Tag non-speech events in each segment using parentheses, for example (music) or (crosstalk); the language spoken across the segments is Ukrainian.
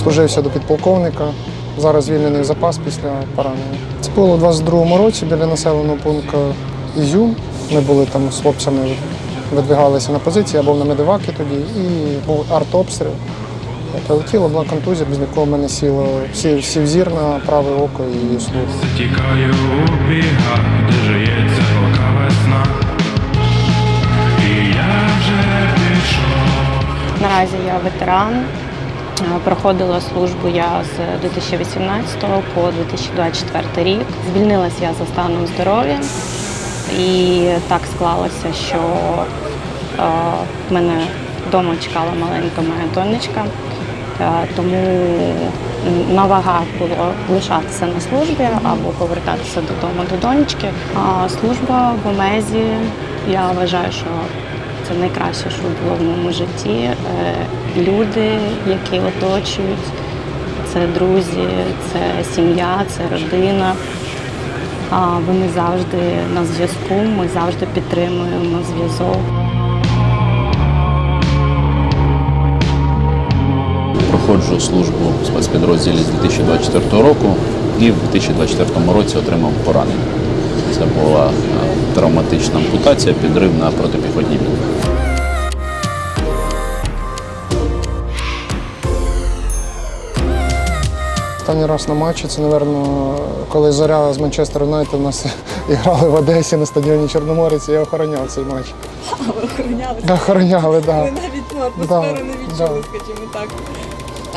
дослужився до підполковника. Зараз звільнений в запас після поранення. Це було у 22-му році біля населеного пункту Ізюм. Ми були там з хлопцями, видвигалися на позиції, я був на медивакі тоді, і був артобстріл. Прилетіло, була контузія, без якого в мене сіло сів, сів зір на праве око і слух. Тікаю у бігах, де жиється пока весна. І я вже пішов. Наразі я ветеран. Е, Проходила службу я з 2018 по 2024 рік. Звільнилася я за станом здоров'я, і так склалося, що е, в мене вдома чекала маленька моя донечка, Е, тому на вагах було лишатися на службі або повертатися додому до донечки. А служба в ОМЕЗі, я вважаю, що це найкраще, що було в моєму житті. Е, Люди, які оточують, це друзі, це сім'я, це родина. Вони завжди на зв'язку, ми завжди підтримуємо зв'язок. Проходжу службу в спецпідрозділі з 2024 року і в 2024 році отримав поранення. Це була е, травматична ампутація, підрив на протипіхотній міні. Останній раз на матчі це, напевно, коли Зоря з Манчестер Юнайтед у нас (laughs) грали в Одесі на стадіоні Чорноморець, я охороняв цей матч. А (laughs) ви охороняли? Охороняли, так. Ви навіть ну, атмосферу Да, не відчули, да. скажімо так.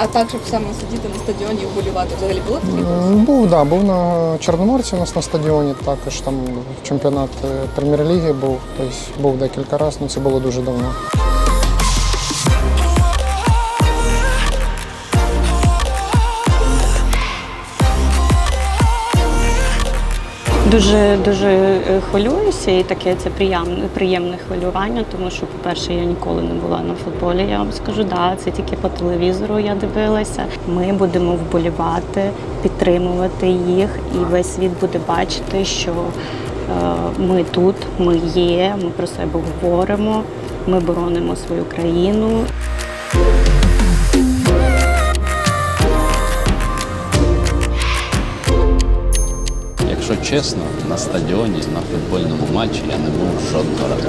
А так, щоб саме сидіти на стадіоні і вболівати, взагалі було таке? М, Був, да, був на Чорноморці у нас на стадіоні, також там чемпіонат е, прем'єр-ліги був, тобто був декілька разів, але це було дуже давно. Дуже дуже е, хвилююся, і таке це приємне, приємне хвилювання, тому що, по-перше, я ніколи не була на футболі. Я вам скажу, да, це тільки по телевізору я дивилася. Ми будемо вболівати, підтримувати їх, і весь світ буде бачити, що е, ми тут, ми є, ми про себе говоримо, ми боронимо свою країну. Чесно, на стадіоні, на футбольному матчі я не був жодного разу.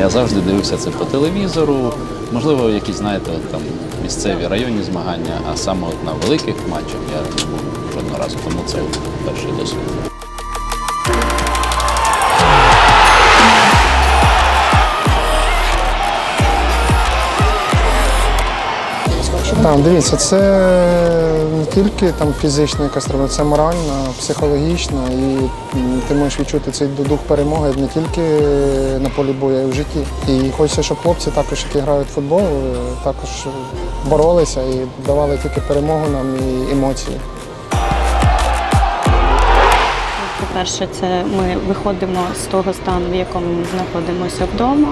Я завжди дивився це по телевізору, можливо, якісь, знаєте, от там місцеві районні змагання, а саме от на великих матчах я не був жодного разу, тому це перший досвід. Так, дивіться, це тільки там фізична якась травма, це моральна, психологічна, і ти можеш відчути цей дух перемоги не тільки на полі бою, а й в житті. І хочеться, щоб хлопці також, які грають в футбол, е, також боролися і давали тільки перемогу нам і емоції. По-перше, це ми виходимо з того стану, в якому ми знаходимося вдома.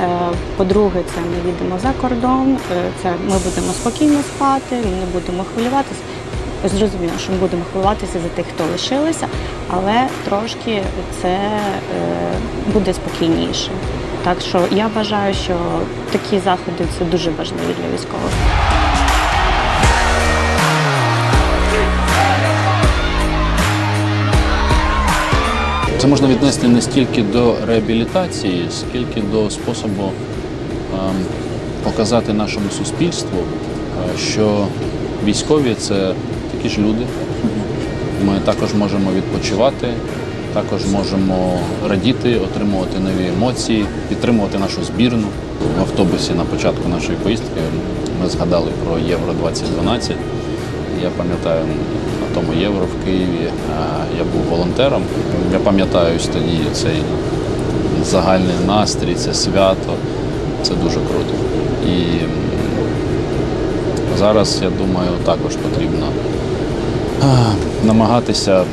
Е, По-друге, це ми їдемо за кордон, Е, це ми будемо спокійно спати, ми не будемо хвилюватися. Зрозуміло, що ми будемо хвилюватися за тих, хто лишилися, але трошки це е, буде спокійніше. Так що я вважаю, що такі заходи це дуже важливі для військових. Це можна віднести не стільки до реабілітації, скільки до способу ем, показати нашому суспільству, е, що військові це такі ж люди. Ми також можемо відпочивати, також можемо радіти, отримувати нові емоції, підтримувати нашу збірну. В автобусі на початку нашої поїздки ми згадали про Євро 2012. Я пам'ятаю на тому євро в Києві. е, Я був волонтером. Я пам'ятаю тоді цей загальний настрій, це свято. Це дуже круто. І зараз, я думаю, також потрібно намагатися,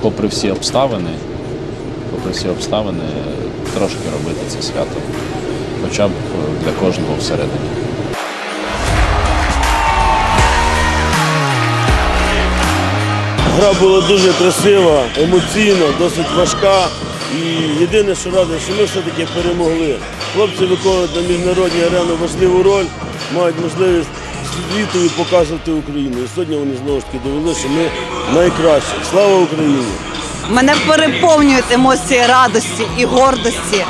попри всі обставини, попри всі обставини, трошки робити це свято. Хоча б для кожного всередині. Гра була дуже красива, емоційна, досить важка. І єдине, що радий, що ми все-таки перемогли. Хлопці виконують на міжнародній арені важливу роль, мають можливість світові показувати Україну. І сьогодні вони знову ж таки довели, що ми найкращі. Слава Україні! Мене переповнюють емоції радості і гордості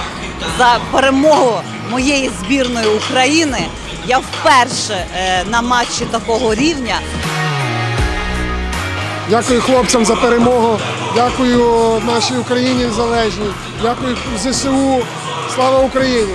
за перемогу моєї збірної України. Я вперше е, на матчі такого рівня. Дякую хлопцям за перемогу. Дякую нашій Україні незалежній. Дякую ЗСУ. Слава Україні!